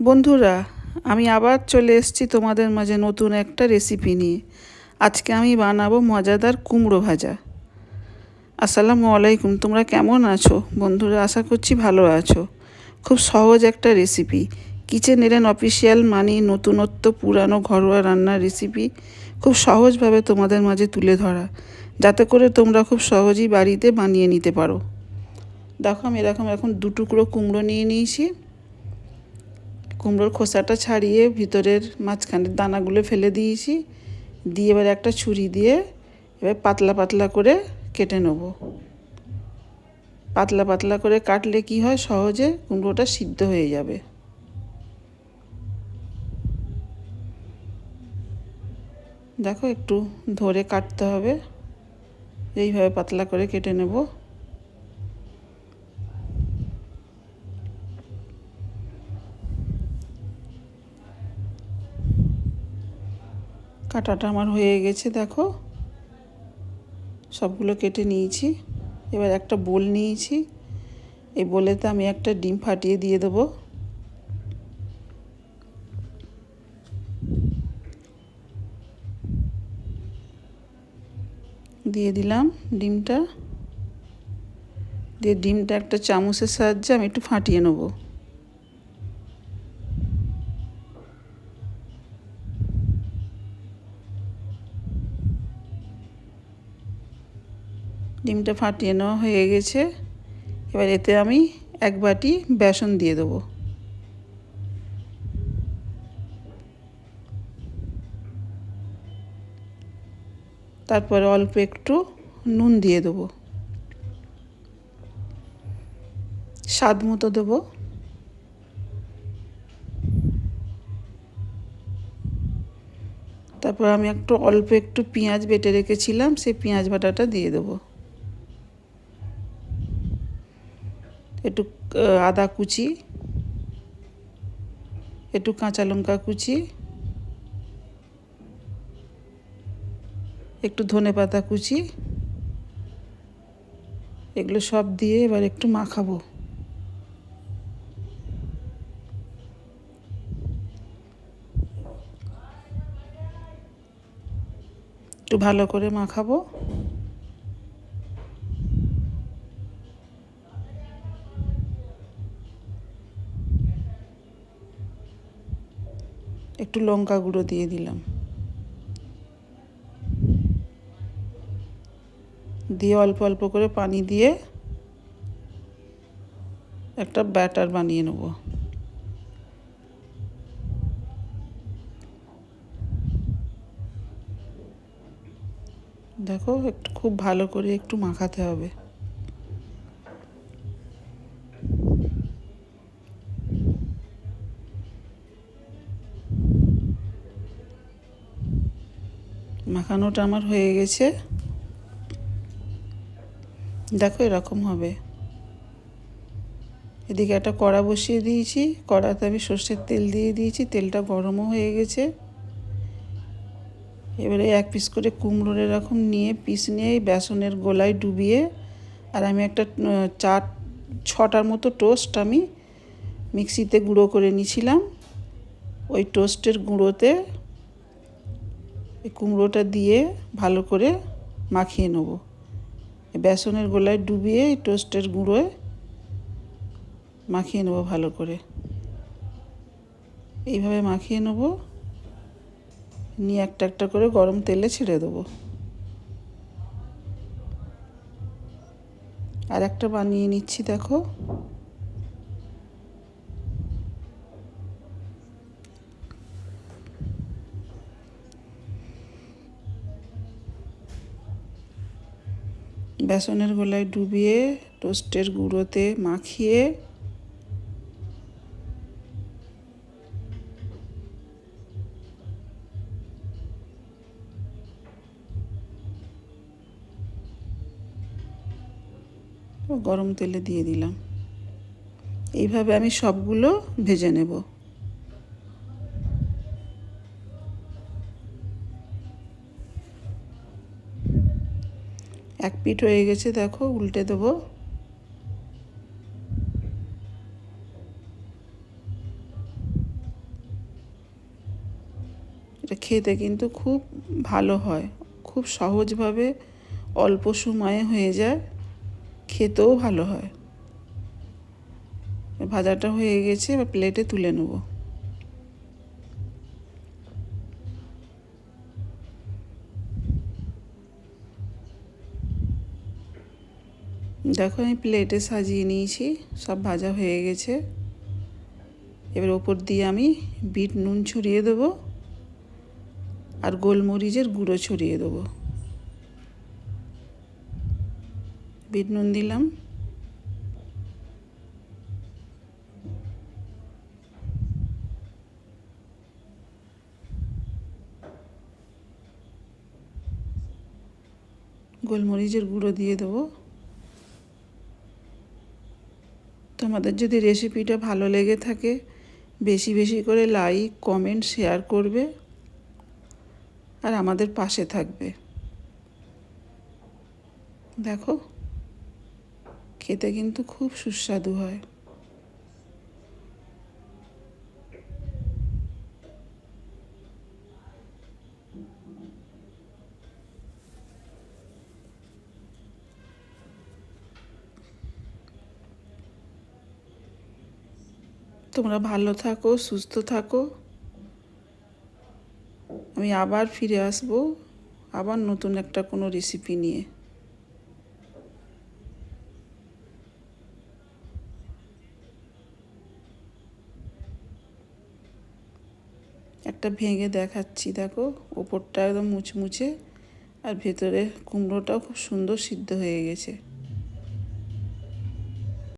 বন্ধুরা, আমি আবার চলে এসেছি তোমাদের মাঝে নতুন একটা রেসিপি নিয়ে। আজকে আমি বানাবো মজাদার কুমড়ো ভাজা। আসসালামু আলাইকুম, তোমরা কেমন আছো? বন্ধুরা, আশা করছি ভালো আছো। খুব সহজ একটা রেসিপি কিচেন এরেন অফিসিয়াল মানি নতুনত্ব পুরানো ঘরোয়া রান্নার রেসিপি খুব সহজভাবে তোমাদের মাঝে তুলে ধরা। যাতে করে তোমরা খুব সহজেই বাড়িতে বানিয়ে নিতে পারো। দেখো, আমি এরকম এখন দু টুকরো কুমড়ো নিয়ে নিয়েছি। কুমড়োর খোসাটা ছাড়িয়ে ভিতরের মাঝখানের দানাগুলো ফেলে দিয়েছি। দিয়ে এবার একটা ছুরি দিয়ে এবার পাতলা পাতলা করে কেটে নেব। পাতলা পাতলা করে কাটলে কি হয়? সহজে কুমড়োটা সিদ্ধ হয়ে যাবে। দেখো একটু ধরে কাটতে হবে। এইভাবে পাতলা করে কেটে নেব। কাটাটা আমার হয়ে গেছে, দেখো। সবগুলো কেটে নিয়েছি। এবার একটা বোল নিয়েছি। এই বোলেতে আমি একটা ডিম ফাটিয়ে দিয়ে দেবো। দিয়ে দিলাম ডিমটা। দিয়ে ডিমটা একটা চামচের সাহায্যে আমি একটু ফাটিয়ে নেব। ডিমটা ফাটিয়ে নেওয়া হয়ে গেছে। এবার এতে আমি এক বাটি বেসন দিয়ে দেবো। তারপরে অল্প একটু নুন দিয়ে দেবো। স্বাদ মতো দেবো। তারপর আমি একটু অল্প একটু পেঁয়াজ বেটে রেখেছিলাম, সেই পেঁয়াজ বাটাটা দিয়ে দেবো। একটু আদা কুচি, একটু কাঁচা লঙ্কা কুচি, একটু ধনে পাতা কুচি, এগুলো সব দিয়ে এবার একটু মাখাবো। একটু ভালো করে মাখাবো। একটু লঙ্কা গুঁড়ো দিয়ে দিলাম। দিয়ে অল্প অল্প করে পানি দিয়ে একটা ব্যাটার বানিয়ে নেব। দেখো, একটু খুব ভালো করে একটু মাখাতে হবে। মাখানোটা আমার হয়ে গেছে। দেখো এরকম হবে। এদিকে একটা কড়া বসিয়ে দিয়েছি। কড়াতে আমি সর্ষের তেল দিয়ে দিয়েছি। তেলটা গরমও হয়ে গেছে। এবারে এক পিস করে কুমড়োর এরকম নিয়ে পিস নিয়ে বেসনের গোলায় ডুবিয়ে আর আমি একটা চার, ছটার মতো টোস্ট আমি মিক্সিতে গুঁড়ো করে নিয়েছিলাম। ওই টোস্টের গুঁড়োতে এই কুমড়োটা দিয়ে ভালো করে মাখিয়ে নেব। বেসনের গোলায় ডুবিয়ে টোস্টের গুঁড়োয় মাখিয়ে নেব ভালো করে। এইভাবে মাখিয়ে নেব। নিয়ে একটা একটা করে গরম তেলে ছেড়ে দেবো। আর একটা বানিয়ে নিচ্ছি দেখো। বেসনের গোলায় ডুবিয়ে টোস্টের গুঁড়োতে মাখিয়ে গরম তেলে দিয়ে দিলাম। এইভাবে আমি সবগুলো ভেজে নেব। এক পিঠ হয়ে গেছে, দেখো, উল্টে দেবো। এটা খেতে কিন্তু খুব ভালো হয়, খুব সহজভাবে অল্প সময়ে হয়ে যায়, খেতেও ভালো হয়। ভাজাটা হয়ে গেছে, এবার প্লেটে তুলে নেব। দেখো আমি প্লেটে সাজিয়ে নিয়েছি, সব ভাজা হয়ে গেছে। এবার ওপর দিয়ে আমি বিট নুন ছড়িয়ে দেবো আর গোলমরিচের গুঁড়ো ছড়িয়ে দেবো। বিট নুন দিলাম। গোলমরিচের গুঁড়ো দিয়ে দেবো। তোমাদের যদি রেসিপিটা ভালো লেগে থাকে, বেশি বেশি করে লাইক কমেন্ট শেয়ার করবে আর আমাদের পাশে থাকবে। দেখো, খেতে কিন্তু খুব সুস্বাদু হয়। তোমরা ভালো থাকো, সুস্থ থাকো। আমি আবার ফিরে আসব, আবার নতুন একটা কোনো রেসিপি নিয়ে। একটা ভেঙে দেখাচ্ছি, দেখো, ওপরটা একদম মুচমুচে আর ভেতরে কুমড়োটাও খুব সুন্দর সিদ্ধ হয়ে গেছে।